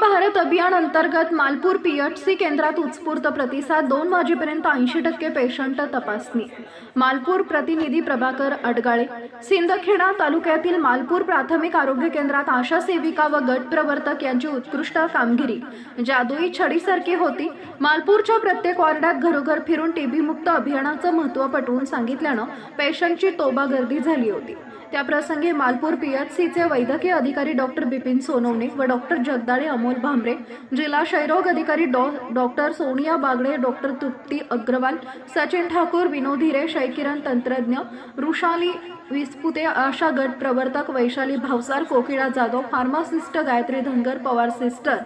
भारत अंतर्गत मालपूर पीएचसी केंद्रात उत्स्फूर्त प्रतिसाद दोन वाजेपर्यंत ऐंशी टक्के पेशंट तपासणी. मालपूर प्रतिनिधी प्रभाकर अडगाळे. सिंदखेडा तालुक्यातील मालपूर प्राथमिक आरोग्य केंद्रात आशा सेविका व गट प्रवर्तक यांची उत्कृष्ट कामगिरी. जादुई छडीसारखी होती. मालपूरच्या प्रत्येक वॉर्डात घरोघर फिरून टीबी मुक्त अभियानाचं महत्त्व पटवून सांगितल्यानं पेशंटची तोबा गर्दी झाली होती. त्याप्रसंगी मालपूर पीएचसीचे वैद्यकीय अधिकारी डॉक्टर बिपिन सोनवणे व डॉक्टर जगदाळे अमोल भांबरे जिल्हा क्षयरोग अधिकारी Dr doctor Sonia Bagade doctor Trupti Agrawal Sachin Thakur Vinod Hire शैकिरण तंत्रज्ञ वृषाली विस्पुते आशा गट प्रवर्तक वैशाली भावसार कोकिळा जाधव फार्मासिस्ट गायत्री धनगर पवार सिस्टर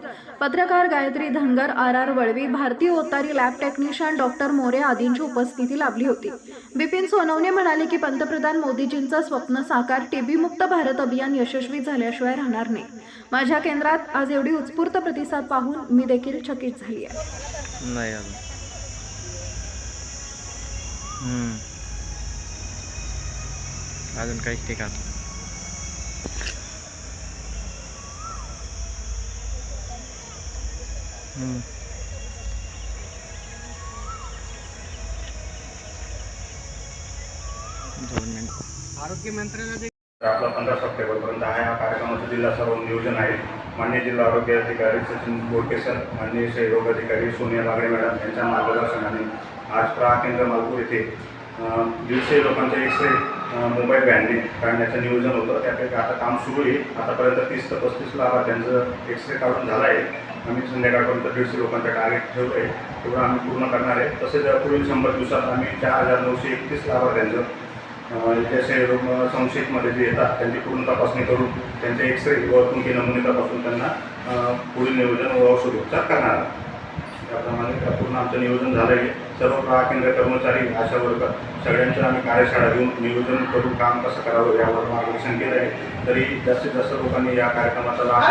पत्रकार Gayatri Dhangar R R Valvi Bharati Otari lab technician doctor More आदींची उपस्थिती लाभली होती. बिपिन सोनवणे म्हणाले की पंतप्रधान मोदीजींचं स्वप्न साकार टीबी मुक्त भारत अभियान यशस्वी झाल्याशिवाय राहणार नाही. माझ्या केंद्रात आज एवढी उत्स्फूर्त प्रतिसाद पाहून मी देखील चकित झाली आहे. नाही अजून. काहीच ठिकाण दोन मिनिट. आरोग्य मंत्रालयाचे आपला पंधरा सप्टेंबरपर्यंत हा या कार्यक्रमाचं जिल्हा सर्व नियोजन आहे. मान्य जिल्हा आरोग्य अधिकारी सचिन बोडके सर मान्य रोग अधिकारी सोनिया बागडे मॅडम यांच्या मार्गदर्शनाने आज प्रा केंद्र मालपूर येथे दीडशे लोकांचे एक्सरे मोबाईल व्हॅनने काढण्याचं नियोजन होतं. त्यापैकी आता काम सुरू आहे. आतापर्यंत तीस ते पस्तीस लाभार्थ्यांचं एक्सरे काढून झालं आहे. आम्ही संध्याकाळपर्यंत दीडशे लोकांचं टार्गेट ठेवलं आहे तेवढं आम्ही पूर्ण करणार आहे. तसेच पुढील शंभर दिवसात आम्ही चार हजार नऊशे एकतीस लाभार्थ्यांचं त्याचे रोग संशयितमध्ये जे येतात त्यांची पूर्ण तपासणी करून त्यांचे एक्सरे व तुमचे नमुने तपासून त्यांना पुढील नियोजन व औषधोपचार करणार त्याप्रमाणे पूर्ण आमचं नियोजन झालं आहे सर्व प्रवाह केंद्र कर्मचारी आशा वर्ग सगळ्यांच्या आम्ही कार्यशाळा घेऊन नियोजन करून काम कसं करावं यावर मार्गदर्शन केलं आहे तरी जास्तीत जास्त लोकांनी या कार्यक्रमाचा लाभ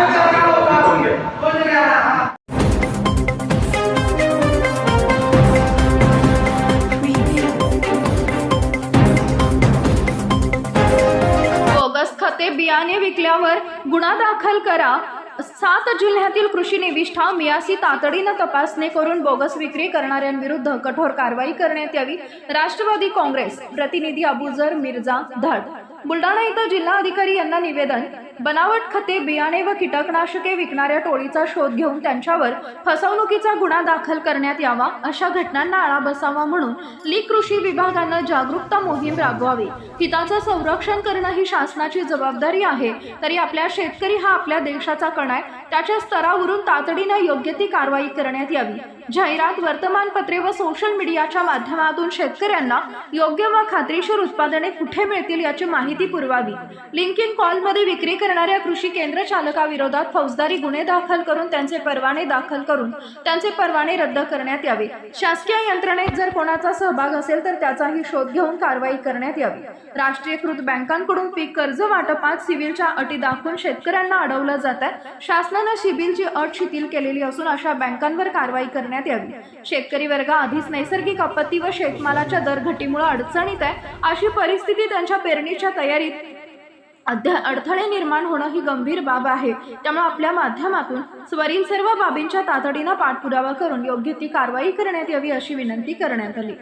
बियाणे विकल्यावर गुन्हा दाखल करा. सात जिल्ह्यातील कृषी निविष्ठा मियासी तातडीनं तपासणी करून बोगस विक्री करणाऱ्यांविरुद्ध कठोर कारवाई करण्यात यावी. राष्ट्रवादी काँग्रेस प्रतिनिधी अबुजर मिर्झा धड. बुलडाणा इथं जिल्हाधिकारी यांना निवेदन बनावट खते बियाणे व कीटकनाशके विकणाऱ्या टोळीचा शोध घेऊन त्यांच्यावर फसवणुकीचा गुन्हा दाखल करण्यात यावा अशा घटनांना आळा बसावा म्हणून ली कृषी विभागानं जागरूकता मोहीम राबवावी. हिताचं संरक्षण करणं ही शासनाची जबाबदारी आहे. तरी आपल्या शेतकरी हा आपल्या देशाचा कणा आहे. त्याच्या स्तरावरून तातडीनं योग्य ती कारवाई करण्यात यावी. जाहिरात वर्तमानपत्रे व सोशल मीडियाच्या माध्यमातून शेतकऱ्यांना योग्य व खात्रीशीर उत्पादने कुठे मिळतील याची माहिती पुरवावी. लिंकिंग कॉलमध्ये विक्री करणाऱ्या कृषी केंद्र चालकाविरोधात फौजदारी गुन्हे दाखल करून त्यांचे परवाने दाखल करून त्यांचे परवाने रद्द करण्यात यावे. शासकीय यंत्रणेत जर कोणाचा सहभाग असेल तर त्याचाही शोध घेऊन कारवाई करण्यात यावी. राष्ट्रीयकृत बँकांकडून पीक कर्ज वाटपात सिव्हिलच्या अटी दाखवून शेतकऱ्यांना अडवलं जात आहे. शासनानं सिव्हिलची अट शिथिल केलेली असून अशा बँकांवर कारवाई करण्यात यावी. शेतकरी वर्ग आधीच नैसर्गिक आपत्ती व शेतमालाच्या दरघटीमुळे अडचणीत आहे. अशी परिस्थिती त्यांच्या पेरणीच्या तयारीत अध्या अडथळे निर्माण होणं ही गंभीर बाब आहे. त्यामुळे आपल्या माध्यमातून स्वरील सर्व बाबींच्या तातडीनं पाठपुरावा करून योग्य ती कारवाई करण्यात यावी अशी विनंती करण्यात आली.